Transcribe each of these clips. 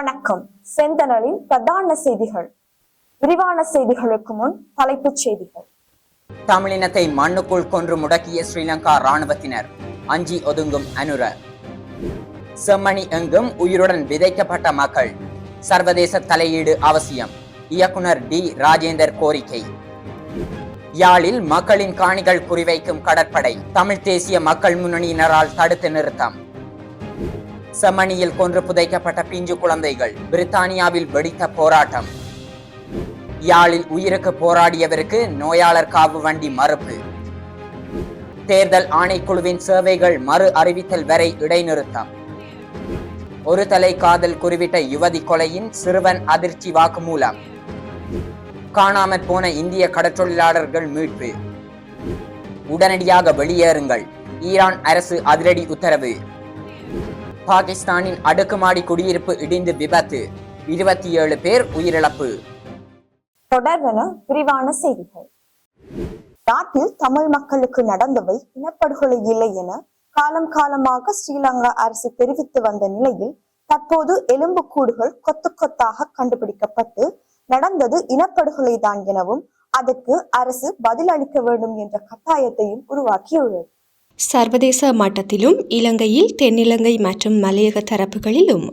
வணக்கம். செந்தனலின் பிரதான செய்திகள். விரிவான செய்திகளுக்கு முன் தலைப்புச் செய்திகள். தமிழினத்தை மண்ணுக்குள் கொன்று முடக்கிய ஸ்ரீலங்கா ராணுவத்தினர் அஞ்சி ஒதுங்கும் அனுர. செம்மணி எங்கும் உயிருடன் விதைக்கப்பட்ட மக்கள் சர்வதேச தலையீடு அவசியம் இயக்குனர் டி. ராஜேந்தர் கோரிக்கை. யாழில் மக்களின் காணிகள் குறிவைக்கும் கடற்படை தமிழ் தேசிய மக்கள் முன்னணியினரால் தடுத்து நிறுத்தம். செம்மணியில் கொன்று புதைக்கப்பட்ட பிஞ்சு குழந்தைகள் பிரித்தானியாவில் வெடித்த போராட்டம். யாழில் உயிருக்கு போராடியவருக்கு நோயாளர் காவு வண்டி மறுப்பு. தேர்தல் ஆணைக்குழுவின் சேவைகள் மறு அறிவித்தல் வரை இடைநிறுத்தம். ஒரு தலை காதல் குறிவிட்ட யுவதி கொலையின் சிறுவன் அதிர்ச்சி வாக்குமூலம். காணாமற் போன இந்திய கடற்றொழிலாளர்கள் மீட்பு. உடனடியாக வெளியேறுங்கள். ஈரான் அரசு அதிரடி உத்தரவு. பாகிஸ்தானின் அடுக்குமாடி குடியிருப்பு இடிந்து விபத்து. இருபத்தி ஏழு பேர் உயிரிழப்பு. தொடர்வன விரிவான செய்திகள். நாட்டில் தமிழ் மக்களுக்கு நடந்தவை இனப்படுகொலை இல்லை என காலம் காலமாக ஸ்ரீலங்கா அரசு தெரிவித்து வந்த நிலையில் தற்போது எலும்புக்கூடுகள் கொத்து கொத்தாக கண்டுபிடிக்கப்பட்டு நடந்தது இனப்படுகொலை தான் எனவும் அதற்கு அரசு பதிலளிக்க வேண்டும் என்ற கட்டாயத்தையும் உருவாக்கியுள்ளது. சர்வதேச மட்டத்திலும் இலங்கையில் தென்னிலங்கை மற்றும் மலையக தரப்புகளிலும்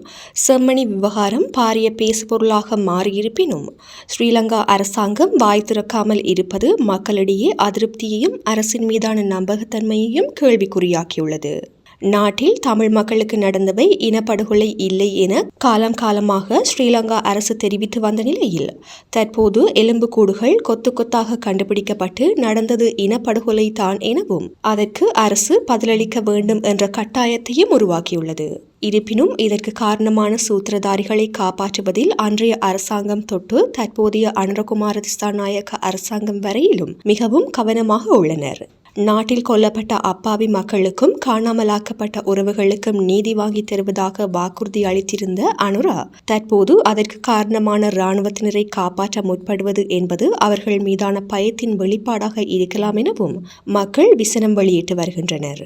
செம்மணி விவகாரம் பாரிய பேசுபொருளாக மாறியிருப்பினும் ஸ்ரீலங்கா அரசாங்கம் வாய் திறக்காமல் இருப்பது மக்களிடையே அதிருப்தியையும் அரசின் மீதான நம்பகத்தன்மையையும் கேள்விக்குறியாக்கியுள்ளது. நாட்டில் தமிழ் மக்களுக்கு நடந்தவை இனப்படுகொலை இல்லை என காலம் காலமாக ஸ்ரீலங்கா அரசு தெரிவித்து வந்த நிலையில் தற்போது எலும்புக்கூடுகள் கொத்து கொத்தாக கண்டுபிடிக்கப்பட்டு நடந்தது இனப்படுகொலை தான் எனவும் அதற்கு அரசு பதிலளிக்க வேண்டும் என்ற கட்டாயத்தையும் உருவாக்கியுள்ளது. இருப்பினும் இதற்கு காரணமான சூத்திரதாரிகளை காப்பாற்றுவதில் அன்றைய அரசாங்கம் தொட்டு தற்போதைய அனுரகுமார திசாநாயக்க அரசாங்கம் வரையிலும் மிகவும் கவனமாக உள்ளனர். நாட்டில் கொல்லப்பட்ட அப்பாவி மக்களுக்கும் காணாமலாக்கப்பட்ட உறவுகளுக்கும் நீதி வாங்கி தருவதாக வாக்குறுதி அளித்திருந்த அனுரா தற்போது அதற்கு காரணமான இராணுவத்தினரை காப்பாற்ற முற்படுவது என்பது அவர்கள் மீதான பயத்தின் வெளிப்பாடாக இருக்கலாம் எனவும் மக்கள் விசனம் வெளியிட்டு வருகின்றனர்.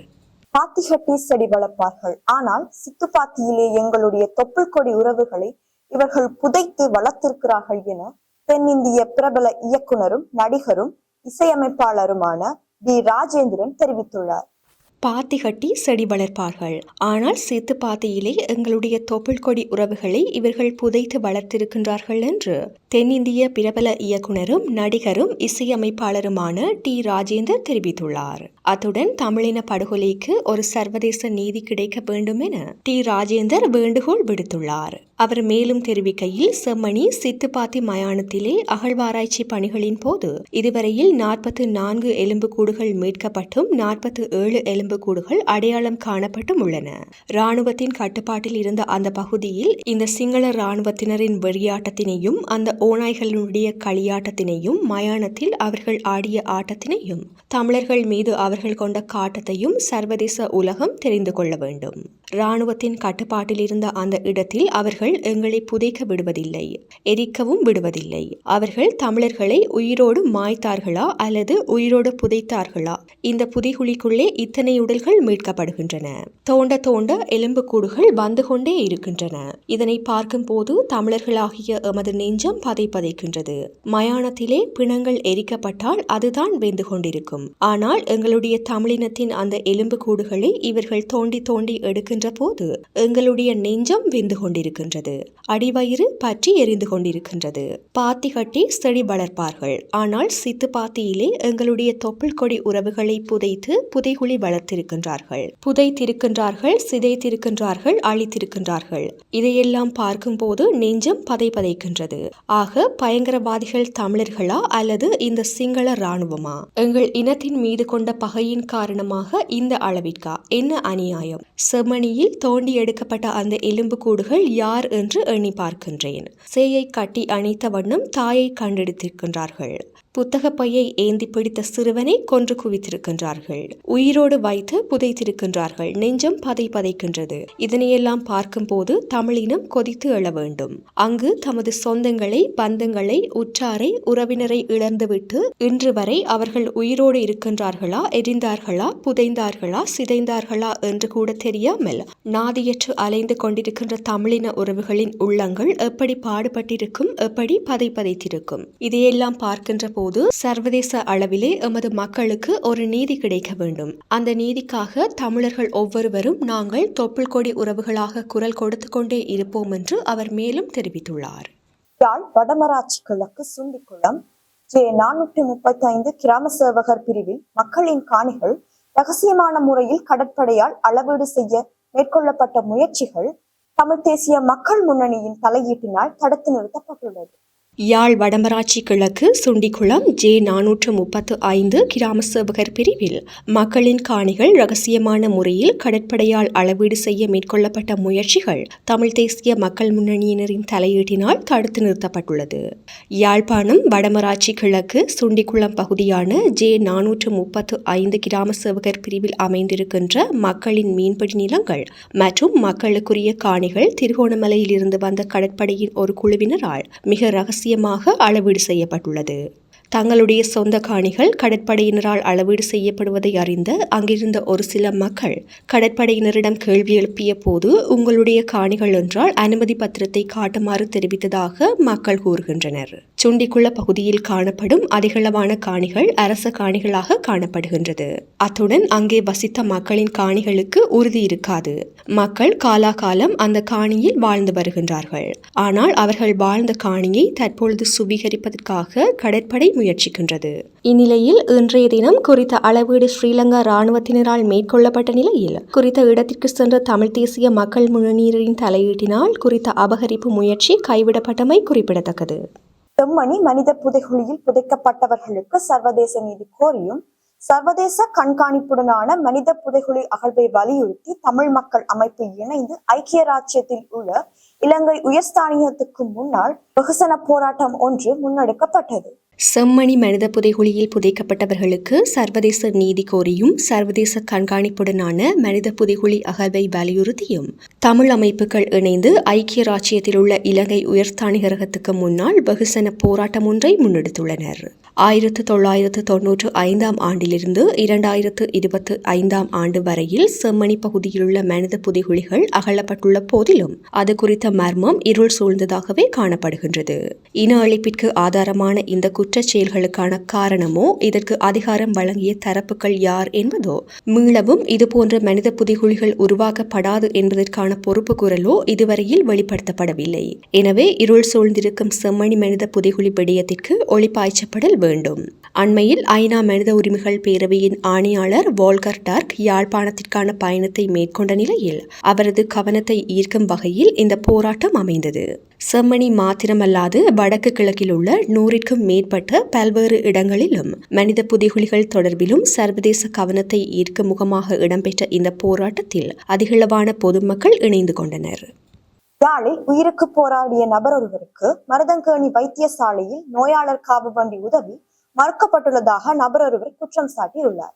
பாத்திகட்டி செடி வளர்ப்பார்கள். ஆனால் சித்துப்பாத்தியிலே எங்களுடைய தொப்புள் கொடி உறவுகளை இவர்கள் புதைத்து வளர்த்திருக்கிறார்கள் என தென்னிந்திய பிரபல இயக்குனரும் நடிகரும் இசையமைப்பாளருமான டி ராஜேந்திரன் தெரிவித்துள்ளார். பாத்தி கட்டி செடி வளர்ப்பார்கள். ஆனால் சீத்து பாத்தியிலே எங்களுடைய தொப்புள் கொடி உறவுகளை இவர்கள் புதைத்து வளர்த்திருக்கின்றார்கள் என்று தென்னிந்திய பிரபல இயக்குனரும் நடிகரும் இசையமைப்பாளருமான டி. ராஜேந்தர் தெரிவித்துள்ளார். அத்துடன் தமிழின படுகொலைக்கு ஒரு சர்வதேச நீதி கிடைக்க வேண்டும் என டி. ராஜேந்தர் வேண்டுகோள் விடுத்துள்ளார். அவர் மேலும் தெரிவிக்கையில் செம்மணி சித்துப்பாத்தி மயானத்திலே அகழ்வாராய்ச்சி பணிகளின் போது இதுவரையில் நாற்பத்து நான்கு எலும்புக்கூடுகள் மீட்கப்பட்டும் நாற்பத்து ஏழு எலும்புக்கூடுகள் அடையாளம் காணப்பட்டும் உள்ளன. ராணுவத்தின் கட்டுப்பாட்டில் இருந்த அந்த பகுதியில் இந்த சிங்கள ராணுவத்தினரின் வெறியாட்டத்தினையும் அந்த ஓநாய்களுடைய களியாட்டத்தினையும் மயானத்தில் அவர்கள் ஆடிய ஆட்டத்தினையும் தமிழர்கள் மீது அவர்கள் கொண்ட காட்டத்தையும் சர்வதேச உலகம் தெரிந்து கொள்ள வேண்டும். இராணுவத்தின் கட்டுப்பாட்டில் இருந்த அந்த இடத்தில் அவர்கள் எங்களை புதைக்க விடுவதில்லை எரிக்கவும் விடுவதில்லை. அவர்கள் தமிழர்களை உயிரோடு மாய்த்தார்களா அல்லது உயிரோடு புதைத்தார்களா? இந்த புதைகுழிக்குள்ளே இத்தனை உடல்கள் மீட்கப்படுகின்றன. தோண்ட தோண்ட எலும்புக்கூடுகள் வந்து கொண்டே இருக்கின்றன. இதனை பார்க்கும் போது தமிழர்களாகிய எமது நெஞ்சம் பதை பதைக்கின்றது. மயானத்திலே பிணங்கள் எரிக்கப்பட்டால் அதுதான் வெந்து கொண்டிருக்கும். ஆனால் எங்களுடைய தமிழினத்தின் அந்த எலும்புக்கூடுகளை இவர்கள் தோண்டி தோண்டி எடுக்கின்ற போது எங்களுடைய நெஞ்சம் வெந்து கொண்டிருக்கின்றது. அடிவயிறு பற்றி எரிந்து கொண்டிருக்கின்றது. பாத்தி கட்டி செடி வளர்ப்பார்கள். ஆனால் சித்து பாத்தியிலே எங்களுடைய தொப்புள் கொடி உறவுகளை புதைத்து புதைகுழி வளர்த்திருக்கின்றார்கள். புதைத்திருக்கின்றார்கள் சிதைத்திருக்கின்றார்கள் அழித்திருக்கின்றார்கள். இதையெல்லாம் பார்க்கும்போது நெஞ்சம் பதை பதைக்கின்றது. ஆக பயங்கரவாதிகள் தமிழர்களா அல்லது இந்த சிங்கள ராணுவமா எங்கள் இனத்தின் மீது கொண்ட பகையின் காரணமாக இந்த அளவிற்கா? என்ன அநியாயம்? செம்மணியில் தோண்டி எடுக்கப்பட்ட அந்த எலும்புக்கூடுகள் யார் என்று எண்ணி பார்க்கின்றேன். சேயை கட்டி அணைத்த வண்ணம் தாயை கண்டெடுத்திருக்கின்றார்கள். புத்தகப் பையை ஏந்தி பிடித்த சிறுவனை கொன்று குவித்திருக்கின்றார்கள். உயிரோடு வைத்து புதைத்திருக்கின்றார்கள். நெஞ்சம் பதை பதைக்கின்றது. இதனையெல்லாம் பார்க்கும்போது தமிழினம் கொதித்து எழ வேண்டும். அங்கு தமது சொந்தங்களை பந்தங்களை உற்றாரை உறவினரை இழந்துவிட்டு இன்று வரை அவர்கள் உயிரோடு இருக்கின்றார்களா எரிந்தார்களா புதைந்தார்களா சிதைந்தார்களா என்று கூட தெரியாமல் நாதியற்று அலைந்து கொண்டிருக்கின்ற தமிழின உறவுகளின் உள்ளங்கள் எப்படி பாடுபட்டிருக்கும் எப்படி பதை பதைத்திருக்கும் இதையெல்லாம் பார்க்கின்ற போது சர்வதேச அளவிலே எமது மக்களுக்கு ஒரு நீதி கிடைக்க வேண்டும். அந்த நீதிக்காக தமிழர்கள் ஒவ்வொருவரும் நாங்கள் தொப்புள் கொடி உறவுகளாக குரல் கொடுத்து கொண்டே இருப்போம் என்று அவர் மேலும் தெரிவித்துள்ளார். யாழ் வடமராட்சி கிழக்கு சுண்டிக்குளம் ஜே நானூற்றி முப்பத்தி ஐந்து கிராம சேவகர் பிரிவில் மக்களின் காணிகள் ரகசியமான முறையில் கடற்படையால் அளவீடு செய்ய மேற்கொள்ளப்பட்ட முயற்சிகள் தமிழ் தேசிய மக்கள் முன்னணியின் தலையீட்டினால் தடுத்து நிறுத்தப்பட்டுள்ளது. யாழ் வடமராட்சி கிழக்கு சுண்டிக்குளம் ஜே நானூற்று முப்பத்து ஐந்து கிராம சேவகர் பிரிவில் மக்களின் காணிகள் ரகசியமான முறையில் கடற்படையால் அளவீடு செய்ய மேற்கொள்ளப்பட்ட முயற்சிகள் தமிழ் தேசிய மக்கள் முன்னணியினரின் தலையீட்டினால் தடுத்து நிறுத்தப்பட்டுள்ளது. யாழ்ப்பாணம் வடமராட்சி கிழக்கு சுண்டிக்குளம் பகுதியான ஜே நானூற்று முப்பத்து ஐந்து கிராம சேவகர் பிரிவில் அமைந்திருக்கின்ற மக்களின் மீன்பிடி நிலங்கள் மற்றும் மக்களுக்குரிய காணிகள் திருகோணமலையிலிருந்து வந்த கடற்படையின் ஒரு குழுவினரால் மிக ரகசியமாக அளவீடு செய்யப்பட்டுள்ளது. தங்களுடைய சொந்த காணிகள் கடற்படையினரால் அளவீடு செய்யப்படுவதை அறிந்த அங்கிருந்த ஒரு சில மக்கள் கடற்படையினரிடம் கேள்வி எழுப்பிய போது உங்களுடைய காணிகள் என்றால் அனுமதி பத்திரத்தை காட்டுமாறு தெரிவித்ததாக மக்கள் கூறுகின்றனர். சுண்டிக்குள பகுதியில் காணப்படும் அதிகளவான காணிகள் அரச காணிகளாக காணப்படுகின்றது. அத்துடன் அங்கே வசித்த மக்களின் காணிகளுக்கு உறுதி இருக்காது. மக்கள் காலாகாலம் அந்த காணியில் வாழ்ந்து வருகின்றார்கள். ஆனால் அவர்கள் வாழ்ந்த காணியை தற்பொழுது சுவீகரிப்பதற்காக கடற்படை முயற்சிக்கின்றது. இந்நிலையில் இன்றைய தினம் குறித்த அளவீடு ஸ்ரீலங்கா இராணுவத்தினரால் மேற்கொள்ளப்பட்ட நிலையில் குறித்த இடத்திற்கு சென்ற தமிழ் தேசிய மக்கள் முன்னணியினரின் தலையீட்டினால் குறித்த அபகரிப்பு முயற்சி கைவிடப்பட்டமை குறிப்பிடத்தக்கது. செம்மணி மனித புதைகுழியில் புதைக்கப்பட்டவர்களுக்கு சர்வதேச நீதி கோரியும் சர்வதேச கண்காணிப்புடனான மனித புதைகுழி அகழ்வை வலியுறுத்தி தமிழ் மக்கள் அமைப்பு இணைந்து ஐக்கிய ராஜ்யத்தில் உள்ள இலங்கை உயர்ஸ்தானியத்துக்கு முன்னால் வெகுசன போராட்டம் ஒன்று முன்னெடுக்கப்பட்டது. செம்மணி மனித புதைகுழியில் புதைக்கப்பட்டவர்களுக்கு சர்வதேச நீதி கோரியும் சர்வதேச கண்காணிப்புடனான மனித புதைகுழி அகழ்வை வலியுறுத்தியும். தமிழ் அமைப்புகள் இணைந்து ஐக்கிய ராச்சியத்தில் உள்ள இலங்கை உயர்ஸ்தானிகரகத்துக்கு முன்னால் வெகுசன போராட்டம் ஒன்றை முன்னெடுத்துள்ளனர். ஆயிரத்து தொள்ளாயிரத்து தொன்னூற்று ஐந்தாம் ஆண்டிலிருந்து இரண்டாயிரத்து இருபத்து ஐந்தாம் ஆண்டு வரையில் செம்மணி பகுதியிலுள்ள மனித புதைகுழிகள் அகழப்பட்டுள்ள போதிலும் அது குறித்த மர்மம் இருள் சூழ்ந்ததாகவே காணப்படுகின்றது. இன அழிப்பிற்கு ஆதாரமான இந்த குற்றச் செயல்களுக்கான காரணமோ இதற்கு அதிகாரம் வழங்கிய தரப்புகள் யார் என்பதோ மீளவும் இதுபோன்ற மனித புதிகுழிகள் உருவாக்கப்படாது என்பதற்கான பொறுப்பு குரலோ இதுவரையில் வெளிப்படுத்தப்படவில்லை. எனவே இருள் சூழ்ந்திருக்கும் செம்மணி மனித புதிகுழி விடயத்திற்கு ஒளிப்பாய்ச்சப்படல் வேண்டும். அண்மையில் ஐநா மனித உரிமைகள் பேரவையின் ஆணையாளர் வால்கர் டார்க் யாழ்ப்பாணத்திற்கான பயணத்தை மேற்கொண்ட நிலையில் அவரது கவனத்தை ஈர்க்கும் வகையில் இந்த போராட்டம் அமைந்தது. செம்மணி மாத்திரமல்லாது வடக்கு கிழக்கில் உள்ள நூறிற்கும் மேற்பட்ட பல்வேறு இடங்களிலும் மனித புதைகுழிகள் தொடர்பிலும் சர்வதேச கவனத்தை ஈர்க்க முகமாக இடம்பெற்ற இந்த போராட்டத்தில் அதிகளவான பொதுமக்கள் இணைந்து கொண்டனர். யாழில் உயிருக்கு போராடிய நபர் ஒருவருக்கு மருதங்கேணி வைத்தியசாலையில் நோயாளர் காவு வண்டி உதவி மறுக்கப்பட்டுள்ளதாக நபர் ஒருவர் குற்றம் சாட்டியுள்ளார்.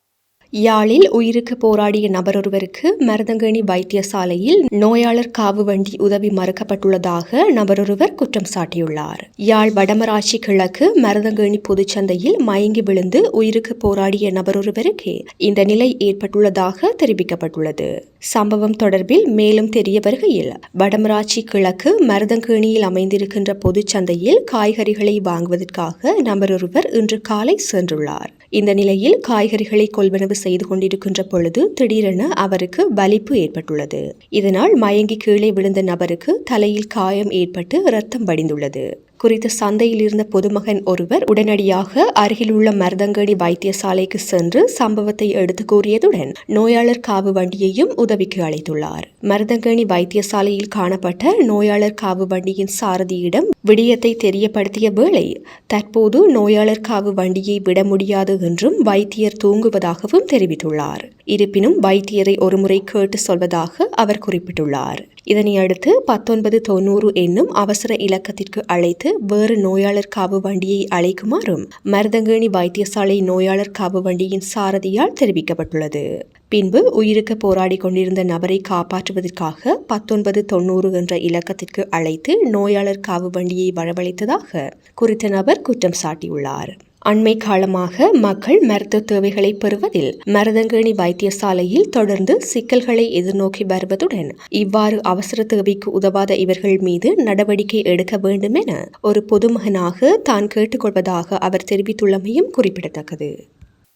யாழில் உயிருக்கு போராடிய நபரொருவருக்கு மருதங்கேணி வைத்தியசாலையில் நோயாளர் காவு வண்டி உதவி மறுக்கப்பட்டுள்ளதாக நபரொருவர் குற்றம் சாட்டியுள்ளார். யாழ் வடமராட்சி கிழக்கு மருதங்கேணி பொதுச்சந்தையில் மயங்கி விழுந்து உயிருக்கு போராடிய நபரொருவருக்கு இந்த நிலை ஏற்பட்டுள்ளதாக தெரிவிக்கப்பட்டுள்ளது. சம்பவம் தொடர்பில் மேலும் தெரிய வருகையில் வடமராட்சி கிழக்கு மருதங்கேணியில் அமைந்திருக்கின்ற பொதுச்சந்தையில் காய்கறிகளை வாங்குவதற்காக நபர் ஒருவர் இன்று காலை சென்றுள்ளார். இந்த நிலையில் காய்கறிகளை கொள்வனவு செய்து கொண்டிருக்கின்ற பொழுது திடீரென அவருக்கு வலிப்பு ஏற்பட்டுள்ளது. இதனால் மயங்கி கீழே விழுந்த நபருக்கு தலையில் காயம் ஏற்பட்டு ரத்தம் வடிந்துள்ளது. குறித்த சந்தையில் இருந்த பொதுமகன் ஒருவர் உடனடியாக அருகிலுள்ள மருதங்கடி வைத்தியசாலைக்கு சென்று சம்பவத்தை எடுத்து கூறியதுடன் நோயாளர் காவு வண்டியையும் உதவிக்கு அழைத்துள்ளார். மருதங்கணி வைத்தியசாலையில் காணப்பட்ட நோயாளர் காவு வண்டியின் சாரதியிடம் விடயத்தை தெரியப்படுத்திய வேளை தற்போது நோயாளர் காவு வண்டியை விட முடியாது என்றும் வைத்தியர் தூங்குவதாகவும் தெரிவித்துள்ளார். இருப்பினும் வைத்தியரை ஒருமுறை கேட்டு சொல்வதாக அவர் குறிப்பிட்டுள்ளார். இதனை அடுத்து பத்தொன்பது தொன்னூறு என்னும் அவசர இலக்கத்திற்கு அழைத்து வேறு நோயாளர் காவு வண்டியை அழைக்குமாறும் மருதங்கேணி வைத்தியசாலை நோயாளர் காவு வண்டியின் சாரதியால் தெரிவிக்கப்பட்டுள்ளது. பின்பு உயிருக்கு போராடி கொண்டிருந்த நபரை காப்பாற்றுவதற்காக பத்தொன்பது தொன்னூறு என்ற இலக்கத்திற்கு அழைத்து நோயாளர் காவு வண்டியை வரவழைத்ததாக குறித்த நபர் குற்றம் சாட்டியுள்ளார். அண்மை காலமாக மக்கள் மருத்துவ தேவைகளை பெறுவதில் மருதங்கேணி வைத்தியசாலையில் தொடர்ந்து சிக்கல்களை எதிர்நோக்கி வருவதுடன் இவ்வாறு அவசர தேவைக்கு உதவாத இவர்கள் மீது நடவடிக்கை எடுக்க வேண்டும் என ஒரு பொதுமகனாக தான் கேட்டுக்கொள்வதாக அவர் தெரிவித்துள்ளமையும் குறிப்பிடத்தக்கது.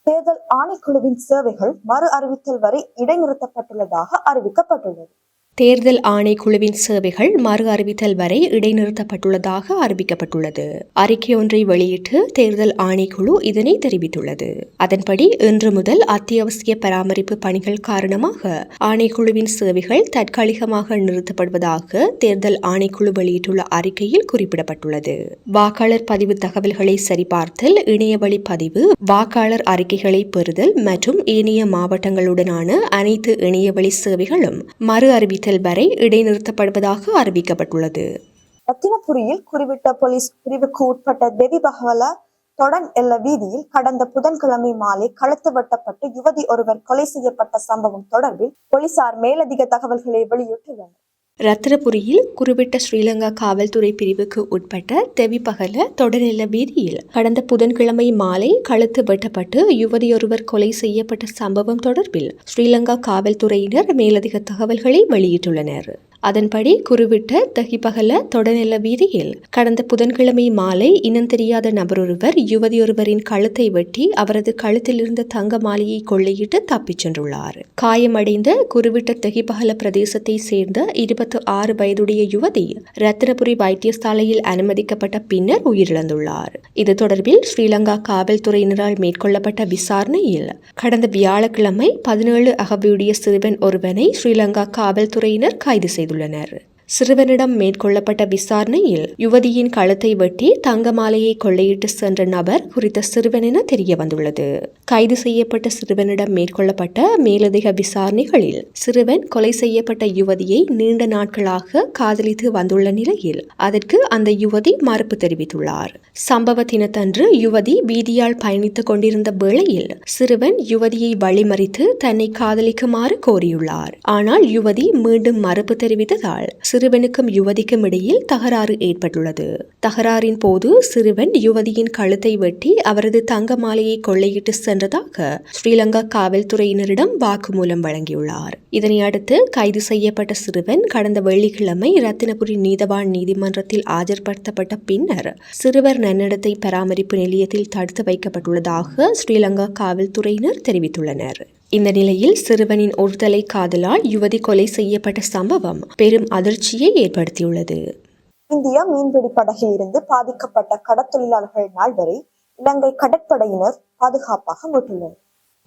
தேர்தல் ஆணைக்குழுவின் சேவைகள் மறு அறிவித்தல் வரை இடைநிறுத்தப்பட்டுள்ளதாக அறிவிக்கப்பட்டுள்ளது. தேர்தல் ஆணைக்குழுவின் சேவைகள் மறு அறிவித்தல் வரை இடைநிறுத்தப்பட்டுள்ளதாக அறிவிக்கப்பட்டுள்ளது. அறிக்கை ஒன்றை வெளியிட்டு தேர்தல் ஆணைக்குழு இதனை தெரிவித்துள்ளது. அதன்படி இன்று முதல் அத்தியாவசிய பராமரிப்பு பணிகள் காரணமாக ஆணைக்குழுவின் சேவைகள் தற்காலிகமாக நிறுத்தப்படுவதாக தேர்தல் ஆணைக்குழு வெளியிட்டுள்ள அறிக்கையில் குறிப்பிடப்பட்டுள்ளது. வாக்காளர் பதிவு தகவல்களை சரிபார்த்தல் இணையவழி பதிவு வாக்காளர் அறிக்கைகளை பெறுதல் மற்றும் ஏனைய மாவட்டங்களுடனான அனைத்து இணையவழி சேவைகளும் மறு அறிவித்தல் வரை இடைநிறுத்தப்படுவதாக அறிவிக்கப்பட்டுள்ளது. ரத்தினபுரியில் குறிப்பிட்ட போலீஸ் பிரிவுக்கு உட்பட்ட தேவி பகவல தொடன் எல்ல வீதியில் கடந்த புதன்கிழமை மாலை கழுத்து வெட்டப்பட்டு யுவதி ஒருவர் கொலை செய்யப்பட்ட சம்பவம் தொடர்பில் போலீசார் மேலதிக தகவல்களை வெளியிட்டுள்ளனர். ரத்தினபுரியில் குறிப்பிட்ட ஸ்ரீலங்கா காவல்துறை பிரிவுக்கு உட்பட்ட தெவிப்பகல தொடர்நில வீதியில் கடந்த புதன்கிழமை மாலை கழுத்து வெட்டப்பட்டு யுவதியொருவர் கொலை செய்யப்பட்ட சம்பவம் தொடர்பில் ஸ்ரீலங்கா காவல்துறையினர் மேலதிக தகவல்களை வெளியிட்டுள்ளனர். அதன்படி குருவிட்ட தகிப்பகல தொடநில வீதியில் கடந்த புதன்கிழமை மாலை இனந்தெரியாத நபரொருவர் யுவதியொருவரின் கழுத்தை வெட்டி அவரது கழுத்தில் இருந்த தங்க மாலையை கொள்ளையிட்டு தப்பிச் சென்றுள்ளார். காயமடைந்த குருவிட்ட தகிப்பகல பிரதேசத்தை சேர்ந்த இருபத்தி ஆறு வயதுடைய யுவதி ரத்தினபுரி வைத்தியசாலையில் அனுமதிக்கப்பட்ட பின்னர் உயிரிழந்துள்ளார். இது தொடர்பில் ஸ்ரீலங்கா காவல்துறையினரால் மேற்கொள்ளப்பட்ட விசாரணையில் கடந்த வியாழக்கிழமை பதினேழு அகவியுடைய சிறுவன் ஒருவனை ஸ்ரீலங்கா காவல்துறையினர் கைது செய்துள்ளனர் சிறுவனிடம் மேற்கொள்ளப்பட்ட விசாரணையில் யுவதியின் கழுத்தை வெட்டி தங்க மாலையை கொள்ளையிட்டு சென்ற நபர் குறித்த சிறுவன் என தெரிய வந்துள்ளது கைது செய்யப்பட்ட சிறுவனிடம் மேற்கொள்ளப்பட்ட மேலதிக விசாரணைகளில் சிறுவன் கொலை செய்யப்பட்ட யுவதியை நீண்ட நாட்களாக காதலித்து வந்துள்ள நிலையில் அதற்கு அந்த யுவதி மறுப்பு தெரிவித்துள்ளார். சம்பவ தினத்தன்று யுவதி வீதியால் பயணித்துக் கொண்டிருந்த வேளையில் சிறுவன் யுவதியை வழிமறித்து தன்னை காதலிக்குமாறு கோரியுள்ளார். ஆனால் யுவதி மீண்டும் மறுப்பு தெரிவித்ததால் சிறுவனுக்கும் யுவதிக்கும் இடையில் தகராறு ஏற்பட்டுள்ளது. தகராறின் போது சிறுவன் யுவதியின் கழுத்தை வெட்டி அவரது தங்க மாலையை கொள்ளையிட்டு சென்றதாக ஸ்ரீலங்கா காவல்துறையினரிடம் வாக்குமூலம் வழங்கியுள்ளார். இதனை அடுத்து கைது செய்யப்பட்ட சிறுவன் கடந்த வெள்ளிக்கிழமை ரத்தினபுரி நீதவான் நீதிமன்றத்தில் ஆஜர்படுத்தப்பட்ட பின்னர் சிறுவர் நன்னடத்தை பராமரிப்பு நிலையத்தில் தடுத்து வைக்கப்பட்டுள்ளதாக ஸ்ரீலங்கா காவல்துறையினர் தெரிவித்துள்ளனர். இந்த நிலையில் சிறுவனின் ஒருதலை காதலால் யுவதி கொலை செய்யப்பட்ட சம்பவம் பெரும் அதிர்ச்சியை ஏற்படுத்தியுள்ளது. இந்திய மீன்பிடி படகில் இருந்து பாதிக்கப்பட்ட கடற்தொழிலாளர்கள் நால்வரை இலங்கை கடற்படையினர் பாதுகாப்பாக மீட்டுள்ளனர்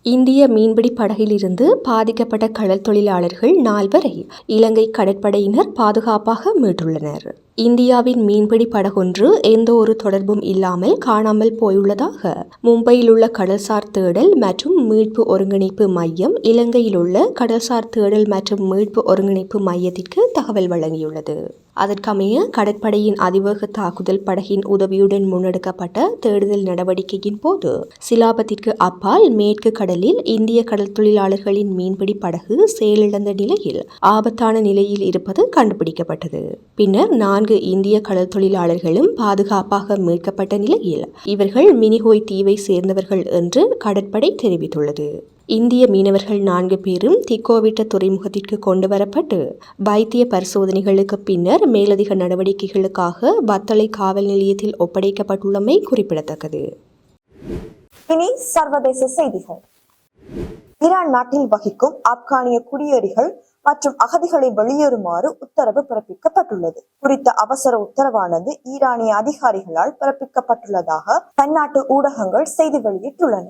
இந்திய மீன்பிடி படகிலிருந்து பாதிக்கப்பட்ட கடல் தொழிலாளர்கள் நால்வரை இலங்கை கடற்படையினர் பாதுகாப்பாக மீட்டுள்ளனர். இந்தியாவின் மீன்பிடி படகொன்று எந்த ஒரு தொடர்பும் இல்லாமல் காணாமல் போயுள்ளதாக. மும்பையில் உள்ள கடல்சார் தேடல் மற்றும் மீட்பு ஒருங்கிணைப்பு மையம் இலங்கையில் உள்ள கடல்சார் தேடல் மற்றும் மீட்பு ஒருங்கிணைப்பு மையத்திற்கு தகவல் வழங்கியுள்ளது. அதற்கமைய கடற்படையின் அதிவேக தாக்குதல் படகின் உதவியுடன் முன்னெடுக்கப்பட்ட தேடுதல் நடவடிக்கையின் போது சிலாபத்திற்கு அப்பால் மேற்கு கடலில் இந்திய கடல் தொழிலாளர்களின் மீன்பிடி படகு செயலிழந்த நிலையில் ஆபத்தான நிலையில் இருப்பது கண்டுபிடிக்கப்பட்டது. பின்னர் நான்கு இந்திய கடல் தொழிலாளர்களும் பாதுகாப்பாக மீட்கப்பட்ட நிலையில் இவர்கள் மினிஹோய் தீவை சேர்ந்தவர்கள் என்று கடற்படை தெரிவித்துள்ளது. இந்திய மீனவர்கள் நான்கு பேரும் திக்கோவிட்ட துறைமுகத்திற்கு கொண்டு வரப்பட்டு வைத்திய பரிசோதனைகளுக்கு பின்னர் மேலதிக நடவடிக்கைகளுக்காக வத்தளை காவல் நிலையத்தில் ஒப்படைக்கப்பட்டுள்ளமை குறிப்பிடத்தக்கது. இனி சர்வதேச செய்திகள். ஈரான் நாட்டில் வகிக்கும் ஆப்கானிய குடியேறிகள் மற்றும் அகதிகளை வெளியேறுமாறு உத்தரவு பிறப்பிக்கப்பட்டுள்ளது. குறித்த அவசர உத்தரவானது ஈரானிய அதிகாரிகளால் பிறப்பிக்கப்பட்டுள்ளதாக பன்னாட்டு ஊடகங்கள் செய்தி வெளியிட்டுள்ளன.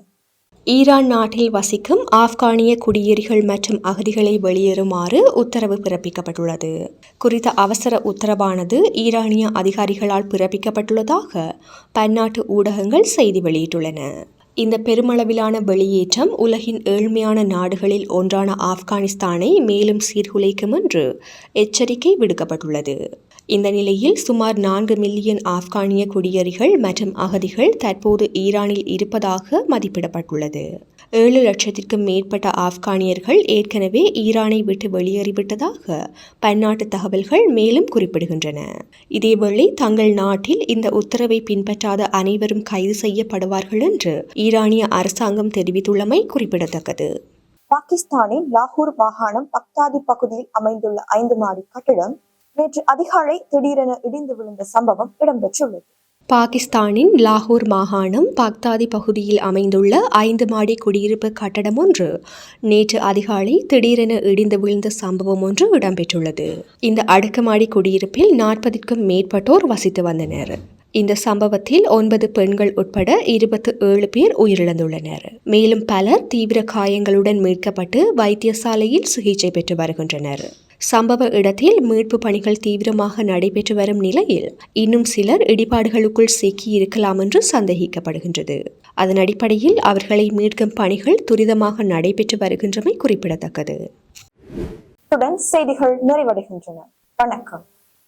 ஈரான் நாட்டில் வசிக்கும் ஆப்கானிய குடியேறிகள் மற்றும் அகதிகளை வெளியேறுமாறு உத்தரவு பிறப்பிக்கப்பட்டுள்ளது. குறித்த அவசர உத்தரவானது ஈரானிய அதிகாரிகளால் பிறப்பிக்கப்பட்டுள்ளதாக பன்னாட்டு ஊடகங்கள் செய்தி வெளியிட்டுள்ளன. இந்த பெருமளவிலான வெளியேற்றம் உலகின் ஏழ்மையான நாடுகளில் ஒன்றான ஆப்கானிஸ்தானை மேலும் சீர்குலைக்கும் என்று எச்சரிக்கை விடுக்கப்பட்டுள்ளது. இந்த நிலையில் சுமார் நான்கு மில்லியன் ஆப்கானிய குடியேறிகள் மற்றும் அகதிகள் தற்போது ஈரானில் இருப்பதாக மதிப்பிடப்பட்டுள்ளது. ஏழு லட்சத்திற்கும் மேற்பட்ட ஆப்கானியர்கள் ஏற்கனவே ஈரானை விட்டு வெளியேறிவிட்டதாக பன்னாட்டு தகவல்கள் மேலும் குறிப்பிடுகின்றன. இதேவேளை தங்கள் நாட்டில் இந்த உத்தரவை பின்பற்றாத அனைவரும் கைது செய்யப்படுவார்கள் என்று ஈரானிய அரசாங்கம் தெரிவித்துள்ளமை குறிப்பிடத்தக்கது. பாகிஸ்தானின் லாகூர் மாகாணம் பக்தாதி பகுதியில் அமைந்துள்ள ஐந்து மாடி கட்டிடம் நேற்று அதிகாலை திடீரென இடிந்து விழுந்த சம்பவம் இடம்பெற்றுள்ளது. பாகிஸ்தானின் லாகூர் மாகாணம் பக்தாதி பகுதியில் அமைந்துள்ள ஐந்து மாடி குடியிருப்பு கட்டடம் ஒன்று. நேற்று அதிகாலை திடீரென இடிந்து விழுந்த சம்பவம் ஒன்று இடம்பெற்றுள்ளது. இந்த அடுக்குமாடி குடியிருப்பில் நாற்பதுக்கும் மேற்பட்டோர் வசித்து வந்தனர். இந்த சம்பவத்தில் ஒன்பது பெண்கள் உட்பட இருபத்து ஏழு பேர் உயிரிழந்துள்ளனர். மேலும் பலர் தீவிர காயங்களுடன் மீட்கப்பட்டு வைத்தியசாலையில் சிகிச்சை பெற்று வருகின்றனர். சம்பவ இடத்தில் மீட்பு பணிகள் தீவிரமாக நடைபெற்று வரும் நிலையில் இன்னும் சிலர் இடிபாடுகளுக்குள் சிக்கியிருக்கலாம் என்று சந்தேகிக்கப்படுகின்றது. அதன் அடிப்படையில் அவர்களை மீட்கும் பணிகள் துரிதமாக நடைபெற்று வருகின்றமை குறிப்பிடத்தக்கது. செய்திகள் நிறைவடைகின்றன. வணக்கம்.